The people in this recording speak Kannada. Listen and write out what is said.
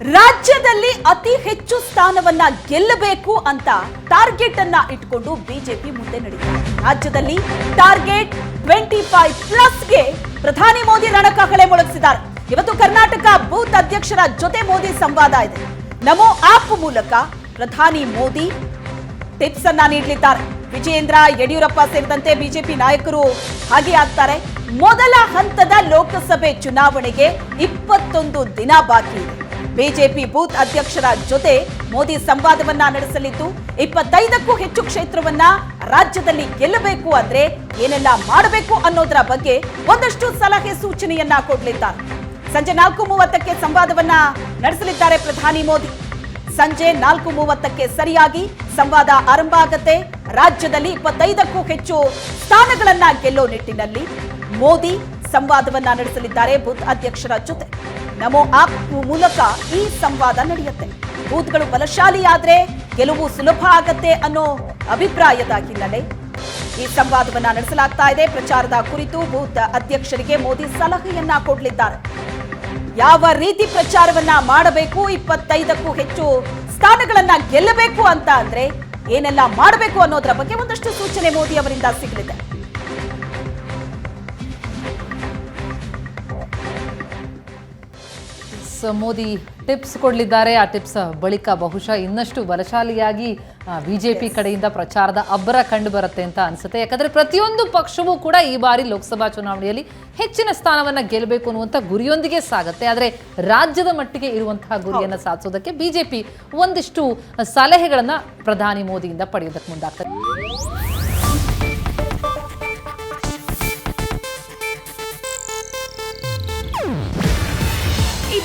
ರಾಜ್ಯದಲ್ಲಿ ಅತಿ ಹೆಚ್ಚು ಸ್ಥಾನವನ್ನ ಗೆಲ್ಲಬೇಕು ಅಂತ ಟಾರ್ಗೆಟ್ ಅನ್ನ ಇಟ್ಕೊಂಡು ಬಿಜೆಪಿ ಮುಂದೆ ನಡೆದಿದೆ ರಾಜ್ಯದಲ್ಲಿ ಟಾರ್ಗೆಟ್ ಟ್ವೆಂಟಿ ಫೈವ್ ಪ್ಲಸ್ಗೆ ಪ್ರಧಾನಿ ಮೋದಿ ರಣಕಹಳೆ ಮೊಳಗಿಸಿದ್ದಾರೆ. ಇವತ್ತು ಕರ್ನಾಟಕ ಬೂತ್ ಅಧ್ಯಕ್ಷರ ಜೊತೆ ಮೋದಿ ಸಂವಾದ ಇದೆ. ನಮೋ ಆಪ್ ಮೂಲಕ ಪ್ರಧಾನಿ ಮೋದಿ ಟಿಪ್ಸ್ ಅನ್ನ ನೀಡಲಿದ್ದಾರೆ. ವಿಜಯೇಂದ್ರ ಯಡಿಯೂರಪ್ಪ ಸೇರಿದಂತೆ ಬಿಜೆಪಿ ನಾಯಕರು ಹಾಗೆ ಆಗ್ತಾರೆ. ಮೊದಲ ಹಂತದ ಲೋಕಸಭೆ ಚುನಾವಣೆಗೆ ಇಪ್ಪತ್ತೊಂದು ದಿನ ಬಾಕಿ ಇದೆ. ಬಿಜೆಪಿ ಬೂತ್ ಅಧ್ಯಕ್ಷರ ಜೊತೆ ಮೋದಿ ಸಂವಾದವನ್ನ ನಡೆಸಲಿದ್ದು, ಇಪ್ಪತ್ತೈದಕ್ಕೂ ಹೆಚ್ಚು ಕ್ಷೇತ್ರವನ್ನ ರಾಜ್ಯದಲ್ಲಿ ಗೆಲ್ಲಬೇಕು ಅಂದ್ರೆ ಏನೆಲ್ಲ ಮಾಡಬೇಕು ಅನ್ನೋದರ ಬಗ್ಗೆ ಒಂದಷ್ಟು ಸಲಹೆ ಸೂಚನೆಯನ್ನ ಕೊಡಲಿದ್ದಾರೆ. ಸಂಜೆ ನಾಲ್ಕು ಮೂವತ್ತಕ್ಕೆ ಸಂವಾದವನ್ನ ನಡೆಸಲಿದ್ದಾರೆ ಪ್ರಧಾನಿ ಮೋದಿ. ಸಂಜೆ ನಾಲ್ಕು ಮೂವತ್ತಕ್ಕೆ ಸರಿಯಾಗಿ ಸಂವಾದ ಆರಂಭ ಆಗತ್ತೆ. ರಾಜ್ಯದಲ್ಲಿ ಇಪ್ಪತ್ತೈದಕ್ಕೂ ಹೆಚ್ಚು ಸ್ಥಾನಗಳನ್ನ ಗೆಲ್ಲೋ ನಿಟ್ಟಿನಲ್ಲಿ ಮೋದಿ ಸಂವಾದವನ್ನ ನಡೆಸಲಿದ್ದಾರೆ ಬೂತ್ ಅಧ್ಯಕ್ಷರ ಜೊತೆ. ನಮೋ ಆಪ್ ಮೂಲಕ ಈ ಸಂವಾದ ನಡೆಯುತ್ತೆ. ಬೂತ್ಗಳು ಬಲಶಾಲಿಯಾದ್ರೆ ಗೆಲುವು ಸುಲಭ ಆಗತ್ತೆ ಅನ್ನೋ ಅಭಿಪ್ರಾಯದ ಹಿನ್ನೆಲೆ ಈ ಸಂವಾದವನ್ನ ನಡೆಸಲಾಗ್ತಾ ಇದೆ. ಪ್ರಚಾರದ ಕುರಿತು ಬೂತ್ ಅಧ್ಯಕ್ಷರಿಗೆ ಮೋದಿ ಸಲಹೆಯನ್ನ ಕೊಡಲಿದ್ದಾರೆ. ಯಾವ ರೀತಿ ಪ್ರಚಾರವನ್ನ ಮಾಡಬೇಕು? ಇಪ್ಪತ್ತೈದಕ್ಕೂ ಹೆಚ್ಚು ಸ್ಥಾನಗಳನ್ನ ಗೆಲ್ಲಬೇಕು ಅಂತ ಅಂದ್ರೆ ಏನೆಲ್ಲ ಮಾಡಬೇಕು ಅನ್ನೋದರ ಬಗ್ಗೆ ಒಂದಷ್ಟು ಸೂಚನೆ ಮೋದಿ ಅವರಿಂದ ಸಿಗಲಿದೆ. ಸ- ಮೋದಿ ಟಿಪ್ಸ್ ಕೊಡಲಿದ್ದಾರೆ. ಆ ಟಿಪ್ಸ್ ಬಳಿಕ ಬಹುಶಃ ಇನ್ನಷ್ಟು ಬಲಶಾಲಿಯಾಗಿ ಬಿಜೆಪಿ ಕಡೆಯಿಂದ ಪ್ರಚಾರದ ಅಬ್ಬರ ಕಂಡು ಬರುತ್ತೆ ಅಂತ ಅನ್ಸುತ್ತೆ. ಯಾಕಂದರೆ ಪ್ರತಿಯೊಂದು ಪಕ್ಷವೂ ಕೂಡ ಈ ಬಾರಿ ಲೋಕಸಭಾ ಚುನಾವಣೆಯಲ್ಲಿ ಹೆಚ್ಚಿನ ಸ್ಥಾನವನ್ನು ಗೆಲ್ಲಬೇಕು ಅನ್ನುವಂಥ ಗುರಿಯೊಂದಿಗೆ ಸಾಗುತ್ತೆ. ಆದರೆ ರಾಜ್ಯದ ಮಟ್ಟಿಗೆ ಇರುವಂತಹ ಗುರಿಯನ್ನು ಸಾಧಿಸೋದಕ್ಕೆ ಬಿಜೆಪಿ ಒಂದಿಷ್ಟು ಸಲಹೆಗಳನ್ನು ಪ್ರಧಾನಿ ಮೋದಿಯಿಂದ ಪಡೆಯೋದಕ್ಕೆ ಮುಂದಾಗ್ತದೆ.